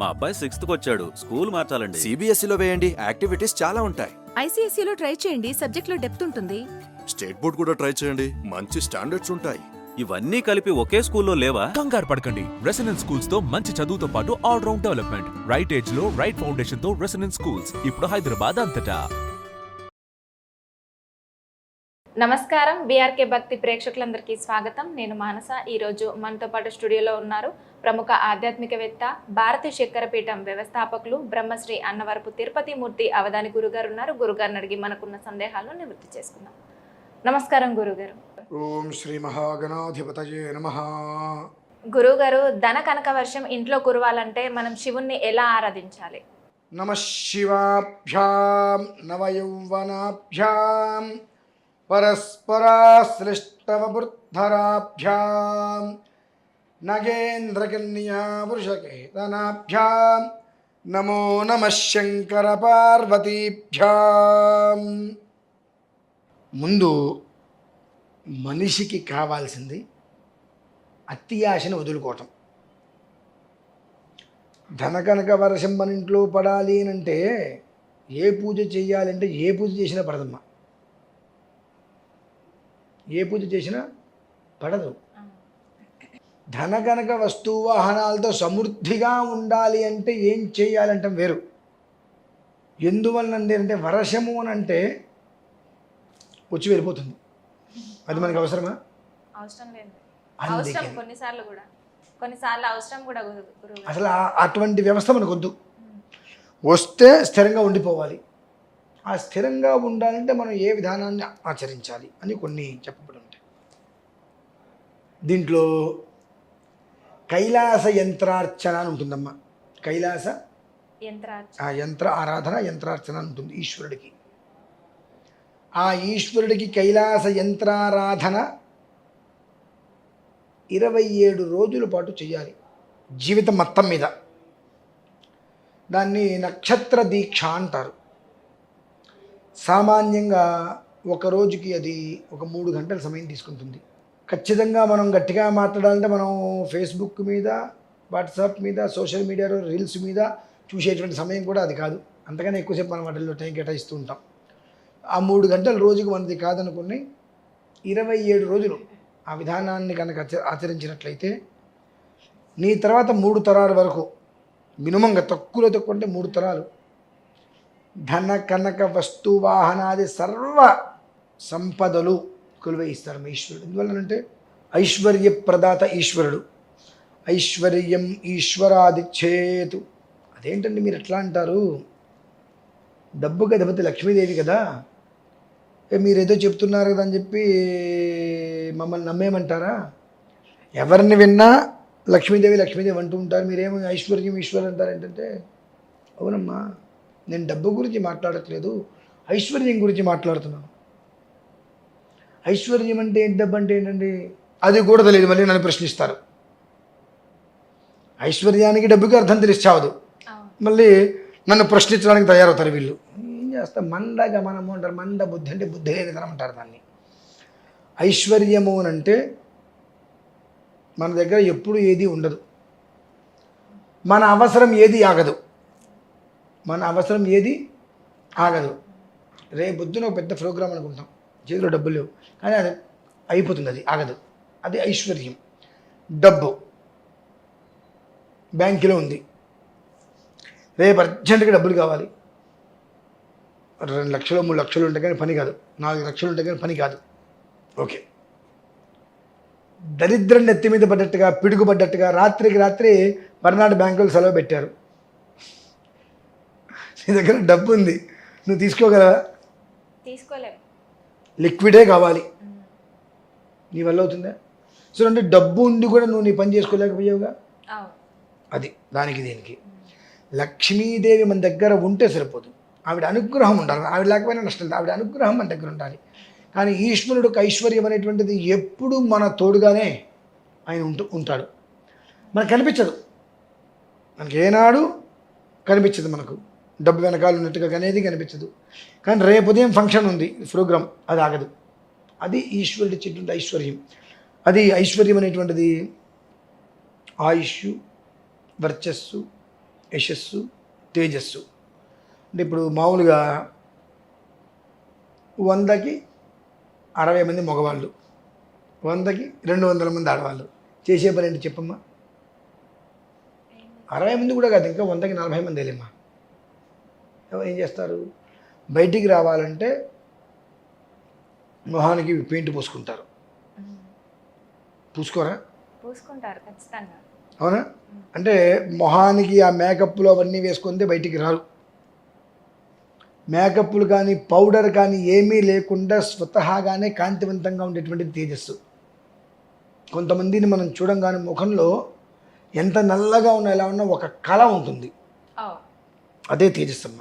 మా అబ్బాయి సిక్స్త్ వచ్చాడు. స్కూల్ మార్చాలండి. సిబిఎస్ఈలో E వేయండి. యాక్టివిటీస్ చాలా ఉంటాయి. ఐసీఎస్సీలో ట్రై చేయండి. సబ్జెక్ట్లో డెప్త్ ఉంటుంది. స్టేట్ బోర్డ్ కూడా ట్రై చేయండి. మంచి స్టాండర్డ్స్ ఉంటాయి. ఇవన్నీ కలిపి ఒకే స్కూల్లో లేవా? కంగారు పడకండి. రెసిడెన్స్ స్కూల్స్తో మంచి చదువుతో పాటు ఆల్ రౌండ్ డెవలప్మెంట్ రైట్ ఏజ్లో రైట్ ఫౌండేషన్తో రెసిడెన్స్ స్కూల్స్. ఇప్పుడు హైదరాబాద్ అంతటా. నమస్కారం. బీఆర్కే భక్తి ప్రేక్షకులందరికీ స్వాగతం. నేను మానస. ఈరోజు మనతో పాటు స్టూడియోలో ఉన్నారు ప్రముఖ ఆధ్యాత్మికవేత్త భారతీయ శంకరపీఠం వ్యవస్థాపకులు బ్రహ్మశ్రీ అన్నవరపు తిరుపతి మూర్తి అవధాని గురుగారు ఉన్నారు. గురుగారిని అడిగి మనకున్న సందేహాలను నివృత్తి చేసుకుందాం. నమస్కారం గురుగారు. ఓం శ్రీ మహాగణాధిపతయే నమ. గురుగారు ధన కనక వర్షం ఇంట్లో కురవాలంటే మనం శివుణ్ణి ఎలా ఆరాధించాలి? నమ శివాభ్యాం నవయౌవనాభ్యాం. పరస్పరాశ్లిష్టవబుద్ధరాభ్యాం నగేంద్రకన్యా వృషకేతనాభ్యాం నమో నమ శంకర పార్వతీభ్యాం ముందు మనిషికి కావాల్సింది అత్యాశను వదులుకోవటం. ధనకనక వర్షం మన ఇంట్లో పడాలి అని అంటే ఏ పూజ చేయాలంటే ఏ పూజ చేసినా పడదమ్మా. ఏ పూజ చేసినా పడదు. ధనకనక వస్తు వాహనాలతో సమృద్ధిగా ఉండాలి అంటే ఏం చేయాలంటాం వేరు. ఎందువలనండి అంటే వర్షము అని అంటే వచ్చి వెళ్ళిపోతుంది. అది మనకి అవసరమా? అవసరం లేదు. అవసరం కొన్నిసార్లు కూడా. కొన్నిసార్లు అవసరం కూడా అసలు అటువంటి వ్యవస్థ మనకు వద్దు వస్తే స్థిరంగా ఉండిపోవాలి. ఆ స్థిరంగా ఉండాలంటే మనం ఏ విధానాన్ని ఆచరించాలి అని కొన్ని చెప్పబడి ఉంటాయి దీంట్లో కైలాస యంత్రార్చన అని ఉంటుందమ్మా. కైలాస ఆ యంత్ర ఆరాధన యంత్రార్చన అని ఉంటుంది ఈశ్వరుడికి. ఆ ఈశ్వరుడికి కైలాస యంత్రారాధన ఇరవై ఏడు రోజుల పాటు చేయాలి జీవితం మొత్తం మీద. దాన్ని నక్షత్ర దీక్ష అంటారు. సామాన్యంగా ఒక రోజుకి అది ఒక మూడు గంటల సమయం తీసుకుంటుంది. ఖచ్చితంగా మనం గట్టిగా మాట్లాడాలంటే మనం ఫేస్బుక్ మీద వాట్సాప్ మీద సోషల్ మీడియాలో రీల్స్ మీద చూసేటువంటి సమయం కూడా అది కాదు. అంతకనే ఎక్కువసేపు మనం వాటిల్లో టైం కేటాయిస్తూ ఉంటాం. ఆ మూడు గంటల రోజుకి మనది కాదనుకుని ఇరవై ఏడు రోజులు ఆ విధానాన్ని కనుక ఆచరించినట్లయితే నీ తర్వాత మూడు తరాల వరకు మినిమంగా తక్కువలో తక్కువ అంటే మూడు తరాలు ధన కనక వస్తు వాహనాది సర్వ సంపదలు కొలువయిస్తారు మీ ఈశ్వరుడు. ఎందువల్లనంటే ఐశ్వర్య ప్రదాత ఈశ్వరుడు. ఐశ్వర్యం ఈశ్వరాదిచ్చేతు అదేంటండి మీరు ఎట్లా అంటారు? డబ్బు గదపతి లక్ష్మీదేవి కదా. మీరు ఏదో చెప్తున్నారు కదా అని చెప్పి మమ్మల్ని నమ్మేమంటారా ఎవరిని విన్నా లక్ష్మీదేవి లక్ష్మీదేవి అంటూ ఉంటారు. మీరేమో ఐశ్వర్యం ఈశ్వర్ అంటారు. ఏంటంటే అవునమ్మా నేను డబ్బు గురించి మాట్లాడట్లేదు ఐశ్వర్యం గురించి మాట్లాడుతున్నాను. ఐశ్వర్యం అంటే ఏంటి? డబ్బు అంటే ఏంటండి? అది కూడా తెలియదు మళ్ళీ నన్ను ప్రశ్నిస్తారు. ఐశ్వర్యానికి డబ్బుకి అర్థం తెలిసి చావదు. మళ్ళీ నన్ను ప్రశ్నించడానికి తయారవుతారు వీళ్ళు. ఏం చేస్తాం? మంద గమనము అంటారు మంద బుద్ధి అంటే బుద్ధి లేనితనం అంటారు దాన్ని. ఐశ్వర్యము అని అంటే మన దగ్గర ఎప్పుడు ఏది ఉండదు. మన అవసరం ఏది ఆగదు. మన అవసరం ఏది? ఆగదు. రేపు పొద్దున ఒక పెద్ద ప్రోగ్రాం అనుకుంటాం. చేతిలో డబ్బులు లేవు. కానీ అది అయిపోతుంది అది ఆగదు. అది ఐశ్వర్యం. డబ్బు బ్యాంకులో ఉంది. రేపు అర్జెంటుగా డబ్బులు కావాలి. రెండు లక్షలు మూడు లక్షలు ఉంటే కానీ పని కాదు. నాలుగు లక్షలు ఉంటే కానీ పని కాదు. ఓకే. దరిద్రం నెత్తి మీద పడ్డట్టుగా పిడుగు పడ్డట్టుగా రాత్రికి రాత్రి మర్నాడు బ్యాంకులు సెలవు పెట్టారు. నీ దగ్గర డబ్బు ఉంది నువ్వు తీసుకోగలవా? తీసుకోలేము లిక్విడే కావాలి. నీ వల్ల అవుతుందా? సో అంటే డబ్బు ఉండి కూడా నువ్వు నీ పని చేసుకోలేకపోయావుగా? అది దానికి దీనికి. లక్ష్మీదేవి మన దగ్గర ఉంటే సరిపోదు. ఆవిడ అనుగ్రహం ఉండాలి. ఆవిడ లేకపోయినా నష్టం లేదు. ఆవిడ అనుగ్రహం మన దగ్గర ఉండాలి. కానీ ఈశ్వరుడికి ఐశ్వర్యం అనేటువంటిది ఎప్పుడు మన తోడుగానే ఆయన ఉంటూ ఉంటాడు. మనకు కనిపించదు. మనకి ఏనాడు కనిపించదు మనకు. డబ్బు వెనకాల ఉన్నట్టుగా అనేది కనిపించదు. కానీ రేపు ఉదయం ఫంక్షన్ ఉంది ప్రోగ్రామ్ అది ఆగదు. అది ఈశ్వరుడు ఇచ్చేటువంటి ఐశ్వర్యం. అది ఐశ్వర్యం అనేటువంటిది ఆయుష్ వర్చస్సు యశస్సు తేజస్సు. అంటే ఇప్పుడు మామూలుగా వందకి అరవై మంది మగవాళ్ళు వందకి రెండు వందల మంది ఆడవాళ్ళు. చేసే పని ఏంటి చెప్పమ్మా? అరవై మంది కూడా కాదు ఇంకా వందకి నలభై మంది వెళ్ళమ్మా. ఏం చేస్తారు? బయటికి రావాలంటే మొహానికి పెయింట్ పూసుకుంటారు. పూసుకోరా? పూసుకుంటారు ఖచ్చితంగా. అవునా? అంటే మొహానికి ఆ మేకప్లు అవన్నీ వేసుకుంటే బయటికి రారు. మేకప్లు కానీ పౌడర్ కానీ ఏమీ లేకుండా స్వతహాగానే కాంతివంతంగా ఉండేటువంటి తేజస్సు. కొంతమందిని మనం చూడంగానే ముఖంలో ఎంత నల్లగా ఉన్నా ఎలా ఉన్నా ఒక కళ ఉంటుంది. అదే తేజస్సమ్మ.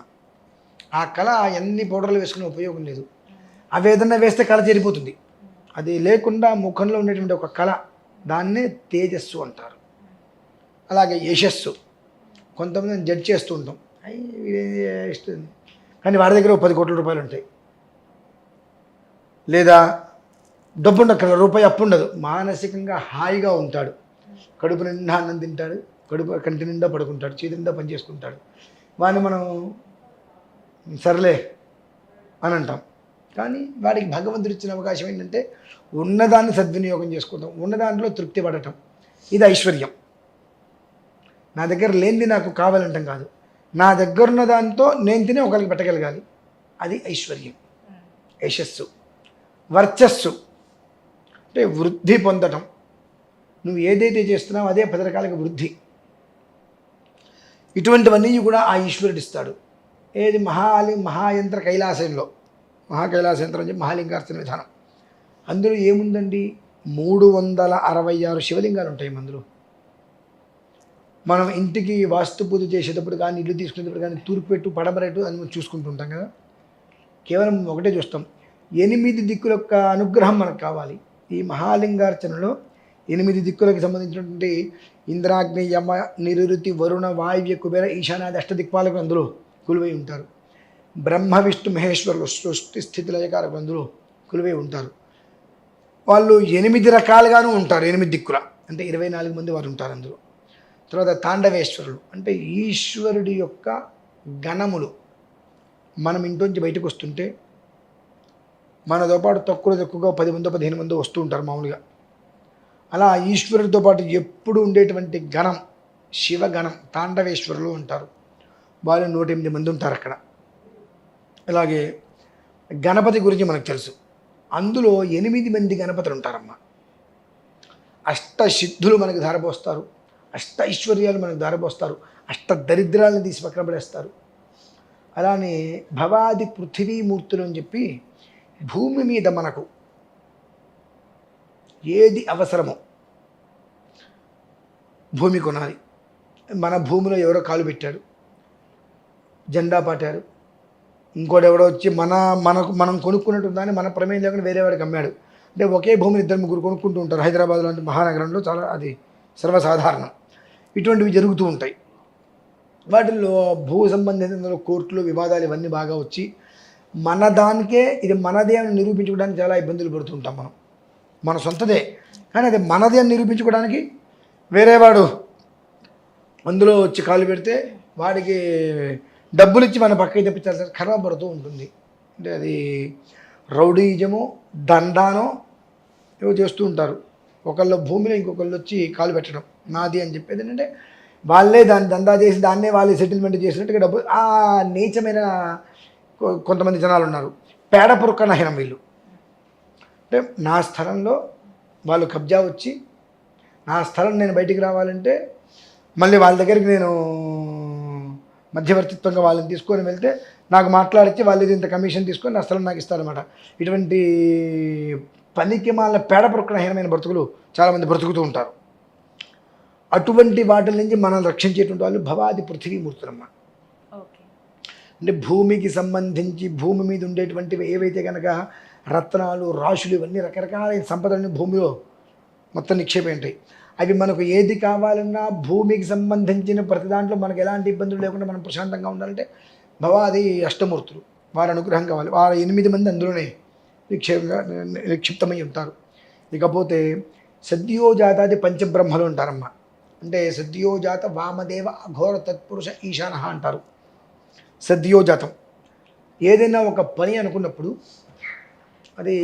ఆ కళ ఎన్ని పౌడర్లు వేసుకునే ఉపయోగం లేదు. అవి ఏదన్నా వేస్తే కళ చేరిపోతుంది. అది లేకుండా ముఖంలో ఉండేటువంటి ఒక కళ దాన్నే తేజస్సు అంటారు. అలాగే యశస్సు. కొంతమంది జడ్జ్ చేస్తూ ఉంటాం. ఇస్తుంది కానీ వాడి దగ్గర పది కోట్ల రూపాయలు ఉంటాయి. లేదా డబ్బు ఉండక్కల రూపాయి అప్పు ఉండదు. మానసికంగా హాయిగా ఉంటాడు. కడుపు నిండా అన్నం తింటాడు కడుపు కంటి నిండా పడుకుంటాడు చేతి నిండా పని చేసుకుంటాడు. వాడిని మనం సర్లే అని అంటాం. కానీ వాడికి భగవంతుడు ఇచ్చిన అవకాశం ఏంటంటే ఉన్నదాన్ని సద్వినియోగం చేసుకుంటాం. ఉన్న దాంట్లో తృప్తి పడటం. ఇది ఐశ్వర్యం. నా దగ్గర లేనిది నాకు కావాలంటాం కాదు. నా దగ్గర ఉన్న దాంతో నేను తినే ఒకరికి పెట్టగలగాలి. అది ఐశ్వర్యం. యశస్సు. వర్చస్సు. అంటే వృద్ధి పొందటం. నువ్వు ఏదైతే చేస్తున్నావో అదే పది వృద్ధి. ఇటువంటివన్నీ కూడా ఆ ఈశ్వరుడు ఇస్తాడు. ఏది మహాలి మహాయంత్ర కైలాసంలో? మహాకైలాసయంత్రం అని చెప్పి మహాలింగార్చన విధానం. అందులో ఏముందండి? మూడు వందల అరవై ఆరు శివలింగాలు ఉంటాయి అందులో మనం ఇంటికి వాస్తు పూజ చేసేటప్పుడు కానీ ఇల్లు తీసుకునేటప్పుడు కానీ తూర్పు పెట్టు పడమరెట్టు అని మనం చూసుకుంటుంటాం కదా. కేవలం ఒకటే చూస్తాం. ఎనిమిది దిక్కుల యొక్క అనుగ్రహం మనకు కావాలి. ఈ మహాలింగార్చనలో ఎనిమిది దిక్కులకు సంబంధించినటువంటి ఇంద్రాగ్ని యమ నిరుతి వరుణ వాయువ్య కుబేర ఈశానాది అష్టదిక్పాలకు అందులో. కొలువై ఉంటారు. బ్రహ్మ విష్ణు మహేశ్వరులు సృష్టి స్థితి లయకారకులు అందులో కొలువై ఉంటారు. వాళ్ళు ఎనిమిది రకాలుగాను ఉంటారు ఎనిమిది దిక్కుల. అంటే ఇరవై నాలుగు మంది వారు ఉంటారు అందులో. తర్వాత తాండవేశ్వరులు. అంటే ఈశ్వరుడి యొక్క గణములు మనం ఇంట్లోంచి బయటకు వస్తుంటే మనతో పాటు తక్కువ తక్కువగా పది మంది పదిహేను మంది వస్తూ ఉంటారు మామూలుగా. అలా ఈశ్వరుడితో పాటు ఎప్పుడు ఉండేటువంటి గణం శివగణం తాండవేశ్వరులు ఉంటారు వాళ్ళు నూట ఎనిమిది మంది ఉంటారు అక్కడ. అలాగే గణపతి గురించి మనకు తెలుసు. అందులో ఎనిమిది మంది గణపతులు ఉంటారమ్మా. అష్టసిద్ధులు మనకు ధారపోస్తారు. అష్ట ఐశ్వర్యాలు మనకు ధారపోస్తారు. అష్ట దరిద్రాలను తీసి పక్కన పడేస్తారు. అలానే భవాది పృథివీమూర్తులు అని చెప్పి భూమి మీద మనకు ఏది అవసరమో భూమి కొనాలి. మన భూమిలో ఎవరో కాలు పెట్టాడు. జెండా పాటారు. ఇంకోటి ఎవడో వచ్చి మన మనకు మనం కొనుక్కున్నట్టు దాన్ని మన ప్రమేయం లేకుండా వేరే వాడికి అమ్మాడు. అంటే ఒకే భూమిని ఇద్దరు ముగ్గురు కొనుక్కుంటూ ఉంటారు. హైదరాబాద్ లాంటి మహానగరంలో చాలా అది సర్వసాధారణం. ఇటువంటివి జరుగుతూ ఉంటాయి. వాటిల్లో భూ సంబంధిత కోర్టులు వివాదాలు ఇవన్నీ బాగా వచ్చి మన దానికే ఇది మనదే అని నిరూపించుకోవడానికి చాలా ఇబ్బందులు పడుతుంటాం మనం. మన సొంతదే. కానీ అది మనదే అని నిరూపించుకోవడానికి వేరేవాడు అందులో వచ్చి కాలు పెడితే వాడికి డబ్బులు ఇచ్చి మన పక్కకి తెప్పించాల్సిన కర్మ పడుతూ ఉంటుంది. అంటే అది రౌడీజము దండానో ఏవో చేస్తూ ఉంటారు. ఒకళ్ళ భూమిలో ఇంకొకళ్ళు వచ్చి కాలు పెట్టడం. నాది అని చెప్పేది ఏంటంటే వాళ్ళే దాన్ని దందా చేసి దాన్నే వాళ్ళే సెటిల్మెంట్ చేసినట్టుగా డబ్బు ఆ నీచమైన కొ- కొంతమంది జనాలు ఉన్నారు. పేడ పురుక్క వీళ్ళు. అంటే నా స్థలంలో వాళ్ళు కబ్జా వచ్చి నా స్థలం నేను బయటికి రావాలంటే మళ్ళీ వాళ్ళ దగ్గరికి నేను మధ్యవర్తిత్వంగా వాళ్ళని తీసుకొని వెళ్తే నాకు మాట్లాడిచ్చి వాళ్ళు ఇంత కమిషన్ తీసుకొని నా స్థలం నాకు ఇస్తారన్నమాట. ఇటువంటి పనికి మాల పేడ ప్రకృహీనమైన బ్రతుకులు చాలామంది బ్రతుకుతూ ఉంటారు. అటువంటి వాటి నుంచి మనల్ని రక్షించేటువంటి వాళ్ళు భవాది పృథివీమూర్తులమ్మ ఓకే. అంటే భూమికి సంబంధించి భూమి మీద ఉండేటువంటివి ఏవైతే కనుక రత్నాలు రాశులు ఇవన్నీ రకరకాల సంపదలని భూమిలో మొత్తం నిక్షేపం ఉంటాయి. అవి మనకు ఏది కావాలన్నా భూమికి సంబంధించిన ప్రతి దాంట్లో మనకు ఎలాంటి ఇబ్బందులు లేకుండా మనం ప్రశాంతంగా ఉండాలంటే భవాది అష్టమూర్తులు. వారి అనుగ్రహం కావాలి. వారు ఎనిమిది మంది అందులోనే నిక్షేపంగా నిక్షిప్తమై ఉంటారు. ఇకపోతే సద్యోజాతాది పంచబ్రహ్మలు ఉంటారమ్మ అంటే సద్యోజాత వామదేవ అఘోర తత్పురుష ఈశాన అంటారు. సద్యోజాతం. ఏదైనా ఒక పని అనుకున్నప్పుడు అది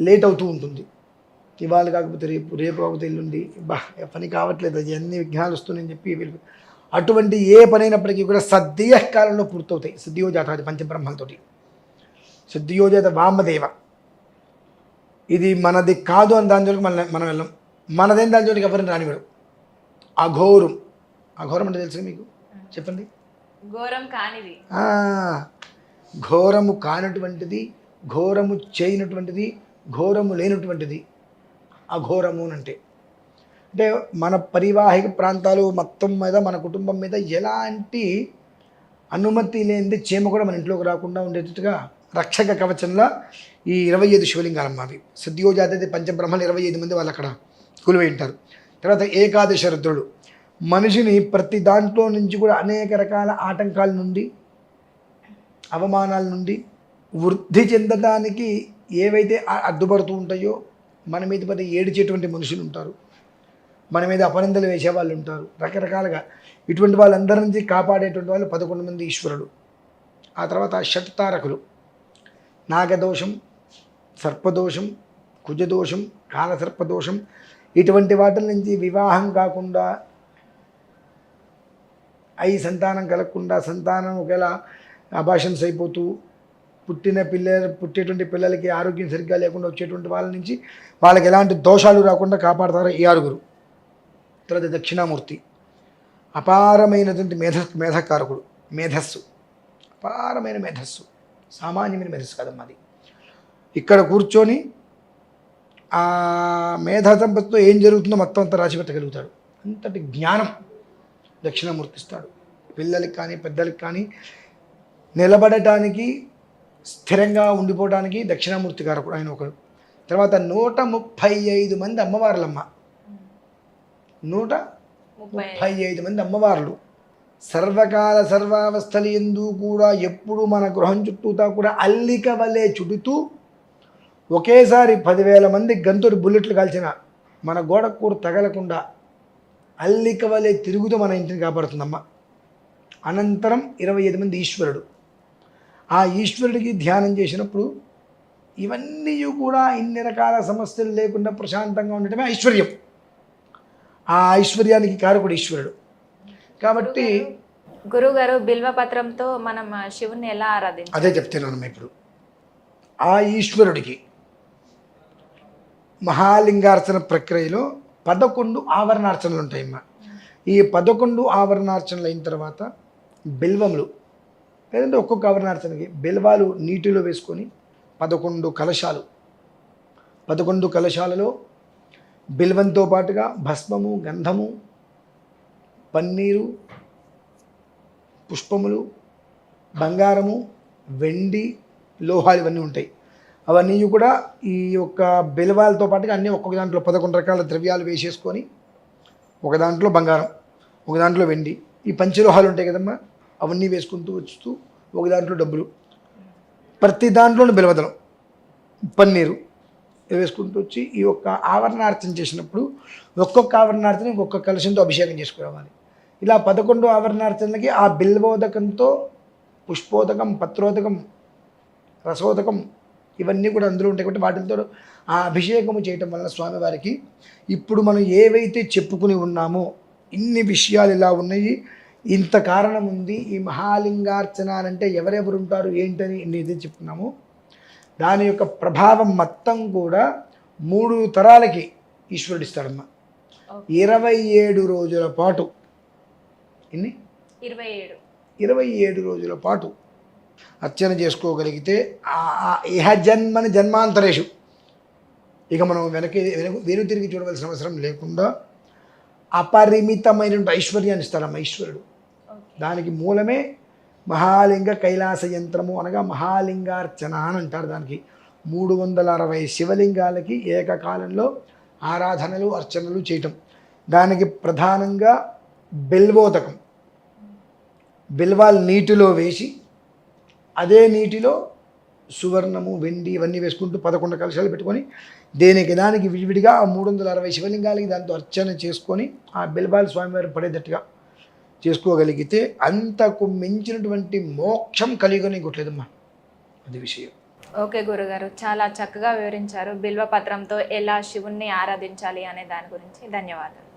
లేట్ అవుతూ ఉంటుంది. ఇవాళ కాకపోతే రేపు రేపు కాకపోతే ఎల్లుండి. బా పని కావట్లేదు. అది అన్ని విఘ్నాలు వస్తున్నాయని చెప్పి వీళ్ళు అటువంటి ఏ పని అయినప్పటికీ కూడా సద్య కాలంలో పూర్తవుతాయి. సద్యోజాతాది పంచబ్రహ్మలతోటి. సద్యోజాత వామదేవ. ఇది మనది కాదు అని దాని జోలికి మన మనం వెళ్ళం. మనదేం దాని జోలికి ఎవరిని రానివాడు అఘోరం. అఘోరం అంటే తెలుసు మీకు? చెప్పండి. ఘోరం కానిది. ఘోరము కానటువంటిది ఘోరము చేయనటువంటిది ఘోరము లేనటువంటిది. అఘోరము అని అంటే అంటే మన పరివాహిక ప్రాంతాలు మొత్తం మీద మన కుటుంబం మీద ఎలాంటి అనుమతి లేనిది చీమ కూడా మన ఇంట్లోకి రాకుండా ఉండేటట్టుగా రక్షక కవచంలా ఈ ఇరవై ఐదు శివలింగాలమ్మ అవి సద్యోజాతి పంచబ్రహ్మలు ఇరవై ఐదు మంది వాళ్ళు అక్కడ కొలువై ఉంటారు. తర్వాత ఏకాదశ రుద్రుడు. మనిషిని ప్రతి దాంట్లో నుంచి కూడా అనేక రకాల ఆటంకాల నుండి అవమానాల నుండి వృద్ధి చెందడానికి ఏవైతే అడ్డుపడుతూ ఉంటాయో మన మీద పడి ఏడిచేటువంటి మనుషులు ఉంటారు. మన మీద అపనిందలు వేసే వాళ్ళు ఉంటారు. రకరకాలుగా ఇటువంటి వాళ్ళందరి నుంచి కాపాడేటువంటి వాళ్ళు పదకొండు మంది ఈశ్వరుడు. ఆ తర్వాత షట్తారకులు. నాగదోషం సర్పదోషం కుజదోషం కాలసర్పదోషం ఇటువంటి వాటి నుంచి వివాహం కాకుండా అయి సంతానం కలగకుండా సంతానం ఒకవేళ అభాషన్స్ అయిపోతూ పుట్టిన పిల్ల పుట్టేటువంటి పిల్లలకి ఆరోగ్యం సరిగ్గా లేకుండా వచ్చేటువంటి వాళ్ళ నుంచి వాళ్ళకి ఎలాంటి దోషాలు రాకుండా కాపాడతారు ఈ ఆరుగురు. తర్వాత దక్షిణామూర్తి. అపారమైనటువంటి మేధ మేధకారకుడు మేధస్సు. అపారమైన మేధస్సు. సామాన్యమైన మేధస్సు కాదమ్మా అది. ఇక్కడ కూర్చొని ఆ మేధా ఏం జరుగుతుందో మొత్తం అంతా రాసి పెట్టగలుగుతాడు. అంతటి జ్ఞానం దక్షిణామూర్తిస్తాడు పిల్లలకి కానీ పెద్దలకి కానీ నిలబడటానికి స్థిరంగా ఉండిపోవడానికి దక్షిణామూర్తి గారు కూడా ఆయన ఒకడు తర్వాత నూట ముప్పై ఐదు మంది అమ్మవార్లమ్మ. నూట ముప్పై ఐదు మంది అమ్మవార్లు. సర్వకాల సర్వావస్థలు ఎందు కూడా ఎప్పుడు మన గృహం చుట్టూతా కూడా అల్లిక వలె చుడుతూ ఒకేసారి పదివేల మంది గంతుడు బుల్లెట్లు కాల్చిన మన గోడ కూర తగలకుండా అల్లిక వలె తిరుగుతూ మన ఇంటిని కాపాడుతుందమ్మ. అనంతరం ఇరవై ఐదు మంది ఈశ్వరుడు. ఆ ఈశ్వరుడికి ధ్యానం చేసినప్పుడు ఇవన్నీ కూడా ఇన్ని రకాల సమస్యలు లేకుండా ప్రశాంతంగా ఉండటమే ఐశ్వర్యం. ఆ ఐశ్వర్యానికి కారకుడు ఈశ్వరుడు. కాబట్టి గురువు గారు బిల్వ పత్రంతో మనం శివుణ్ణి ఎలా ఆరాధించాలి? అదే చెప్తున్నాను ఇప్పుడు. ఆ ఈశ్వరుడికి మహాలింగార్చన ప్రక్రియలో పదకొండు ఆవరణార్చనలు ఉంటాయమ్మా. ఈ పదకొండు ఆవరణార్చనలు అయిన తర్వాత బిల్వములు లేదంటే ఒక్కొక్క ఆవరణార్చనకి బిల్వాలు నీటిలో వేసుకొని పదకొండు కలశాలు. పదకొండు కలశాలలో బిల్వంతో పాటుగా భస్మము గంధము పన్నీరు పుష్పములు బంగారము వెండి లోహాలు ఇవన్నీ ఉంటాయి. అవన్నీ కూడా ఈ యొక్క బెలవాలతో పాటుగా అన్నీ ఒక్కొక్క దాంట్లో పదకొండు రకాల ద్రవ్యాలు వేసేసుకొని ఒక దాంట్లో బంగారం ఒక దాంట్లో వెండి. ఈ పంచలోహాలు ఉంటాయి కదమ్మా. అవన్నీ వేసుకుంటూ వస్తూ ఒక దాంట్లో డబ్బులు. ప్రతి దాంట్లోనూ బిలవదలం పన్నీరు వేసుకుంటూ వచ్చి ఈ యొక్క ఆవరణార్థం చేసినప్పుడు ఒక్కొక్క ఆవరణార్చన ఒక్కొక్క కలశంతో అభిషేకం చేసుకురావాలి. ఇలా పదకొండు ఆవరణార్చనలకి ఆ బిల్వోదకంతో పుష్పోదకం పత్రోదకం రసోదకం ఇవన్నీ కూడా అందులో ఉంటాయి కాబట్టి వాటితో ఆ అభిషేకము చేయటం వలన స్వామివారికి ఇప్పుడు మనం ఏవైతే చెప్పుకుని ఉన్నామో ఇన్ని విషయాలు ఇలా ఉన్నాయి. ఇంత కారణం ఉంది ఈ మహాలింగార్చన అంటే ఎవరెవరు ఉంటారు ఏంటని ఇది చెప్పుకున్నాము దాని యొక్క ప్రభావం మొత్తం కూడా మూడు తరాలకి ఈశ్వరుడు ఇస్తాడమ్మా ఇరవై ఏడు రోజుల పాటు. ఇన్ని ఇరవై ఏడు. ఇరవై ఏడు రోజుల పాటు అర్చన చేసుకోగలిగితే ఇహ జన్మని జన్మాంతరేషు. ఇక మనం వెనక్కి వెనక వెను తిరిగి చూడవలసిన అవసరం లేకుండా అపరిమితమైనటువంటి ఐశ్వర్యాన్ని ఇస్తాడమ్మ ఈశ్వరుడు. దానికి మూలమే మహాలింగ కైలాస యంత్రము అనగా మహాలింగార్చన అని అంటారు దానికి. మూడు వందల అరవై శివలింగాలకి ఏకకాలంలో ఆరాధనలు అర్చనలు చేయటం. దానికి ప్రధానంగా బిల్వోదకం. బిల్వాలు నీటిలో వేసి అదే నీటిలో సువర్ణము వెండి ఇవన్నీ వేసుకుంటూ పదకొండు కలశాలు పెట్టుకొని దేనికి దానికి విడివిడిగా ఆ మూడు వందల అరవై శివలింగాలకి దాంతో అర్చన చేసుకొని ఆ బెల్బాల్ స్వామివారు పడేటట్టుగా చేసుకోగలిగితే అంతకు మించినటువంటి మోక్షం కలిగని కొట్లేదమ్మా అది విషయం. ఓకే గురుగారు చాలా చక్కగా వివరించారు. బిల్వ పత్రంతో ఎలా శివుణ్ణి ఆరాధించాలి అనే దాని గురించి. ధన్యవాదాలు.